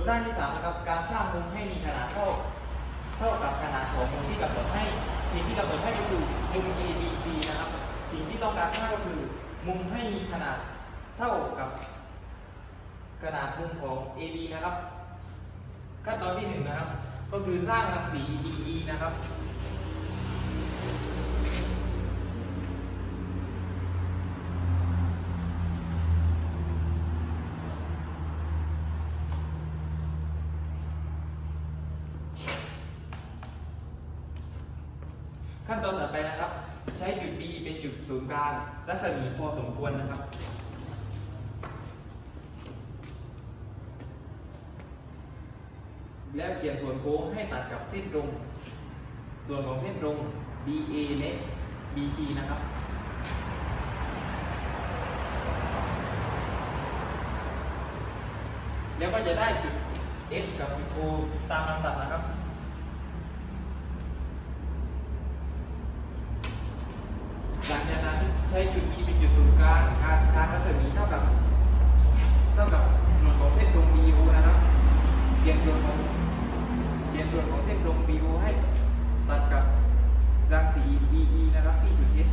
ทสร้างที่สามนะครับ การสร้างมุมให้มีขนาดเท่า เท่ากับขนาดของมุมที่กำหนดให้ สิ่งที่กำหนดให้ก็คือมุม A B C นะครับ สิ่งที่ต้องการสร้างก็คือ มุมให้มีขนาดเท่ากับขนาดมุมของ AB นะครับ ขั้นตอนที่หนึ่งนะครับ ก็คือสร้างรังสี DE นะครับ ขั้นตอนต่อไปนะครับ ใช้จุด B เป็นจุดศูนย์กลางรัศมีพอสมควรนะครับ แล้วเขียนส่วนโค้งให้ตัดกับเส้นตรง ส่วนของเส้นตรง BA และ BC นะครับแล้วก็จะได้จุด F กับจุด O ตามลำดับนะครับ หลังจากนั้นใช้จุด E เป็นจุดศูนย์กลางการการรัศมีเท่ากับ เท่ากับส่วนของเส้นตรง BO นะครับเขียนส่วนของเขียนส่วนของเส้นตรง BO ให้ตัดกับรังสี DE นะครับที่จุด F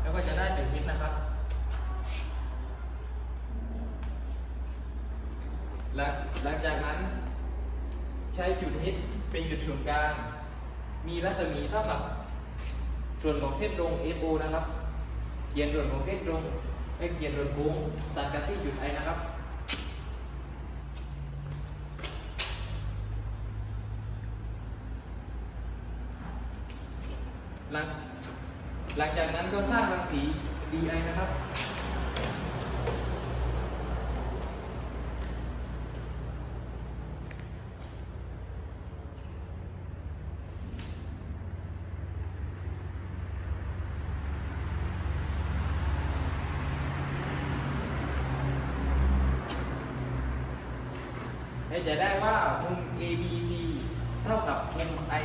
แล้วก็จะได้จุด F นะครับ หลังหลังจากนั้น ใช้จุด H เป็นจุดศูนย์กลาง มีรัศมีเท่ากับส่วนของเส้นตรง FO นะครับ เขียนส่วนของเส้นตรงไอ้เขียนส่วนโค้งตัดกันที่จุด I นะครับ หลังหลังจากนั้นก็สร้างรังสี DI นะครับ เราจะได้ว่ามุม ABC เท่ากับมุม I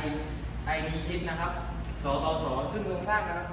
I D H นะครับ สต่อสอซึ่งตรงข้างนะครับ